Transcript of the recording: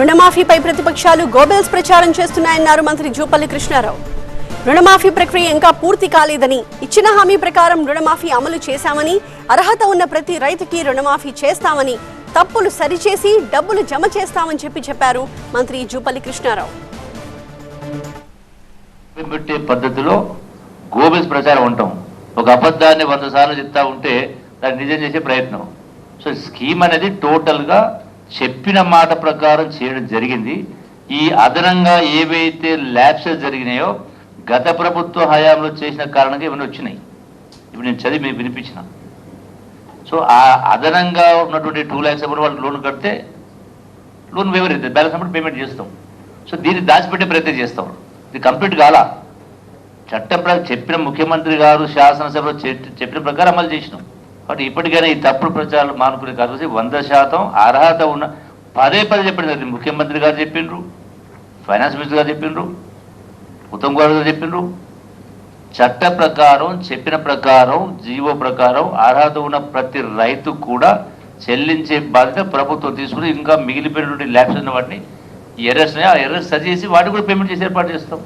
రుణమాఫీపై ప్రతిపక్షాలు గోబెల్స్ ప్రచారం చేస్తున్నాయన్నారు మంత్రి జూపల్లి కృష్ణారావు. రుణమాఫీ ప్రక్రియ ఇంకా పూర్తి కాలేదని ఇచ్చిన హామీ ప్రకారం రుణమాఫీ అమలు చేశామని అర్హత ఉన్న ప్రతి రైతుకి రుణమాఫీ చేస్తామని తప్పులు సరిచేసి డబ్బులు జమ చేస్తామని చెప్పి చెప్పారు మంత్రి జూపల్లి కృష్ణారావు. పెట్టే పద్ధతిలో గోబెల్స్ ప్రచారం ఉంటాం. ఒక అబద్ధాన్ని వంద సార్లు చెప్తా ఉంటే దాన్ని నిజం చేసే ప్రయత్నం. సో స్కీమ్ అనేది టోటల్గా చెప్పిన మాట ప్రకారం చేయడం జరిగింది. ఈ అదనంగా ఏవైతే ల్యాబ్సెస్ జరిగినాయో గత ప్రభుత్వ హయాంలో చేసిన కారణంగా ఇవన్నీ వచ్చినాయి. ఇప్పుడు నేను చదివి మీకు వినిపించిన. సో ఆ అదనంగా ఉన్నటువంటి టూ ల్యాక్స్ అప్పుడు వాళ్ళు లోన్ కడితే లోన్ వేవర్ అవుతుంది బ్యాలెన్స్ అప్పుడు పేమెంట్ చేస్తాం. సో దీన్ని దాచిపెట్టే ప్రయత్నం చేస్తాం. ఇది కంప్లీట్ కాలా. చట్టం చెప్పిన ముఖ్యమంత్రి గారు శాసనసభలో చెప్పిన ప్రకారం అమలు చేసినాం. కాబట్టి ఇప్పటికైనా ఈ తప్పుడు ప్రచారాలు మానుకునే కాదు. వంద శాతం అర్హత ఉన్న పదే పదే చెప్పింది ముఖ్యమంత్రి గారు చెప్పిండ్రు ఫైనాన్స్ మినిస్టర్ గారు చెప్పిండ్రు ఉత్తమ్ కుమార్ గారు చెప్పిండ్రు. చట్ట ప్రకారం చెప్పిన ప్రకారం జీవో ప్రకారం అర్హత ఉన్న ప్రతి రైతు కూడా చెల్లించే బాధ్యత ప్రభుత్వం తీసుకుని ఇంకా మిగిలిపోయినటువంటి ల్యాబ్స్ ఉన్న వాటిని ఎర్రస్ని ఆ ఎర్రస్ సరి చేసి వాటికి కూడా పేమెంట్ చేసి ఏర్పాటు చేస్తాం.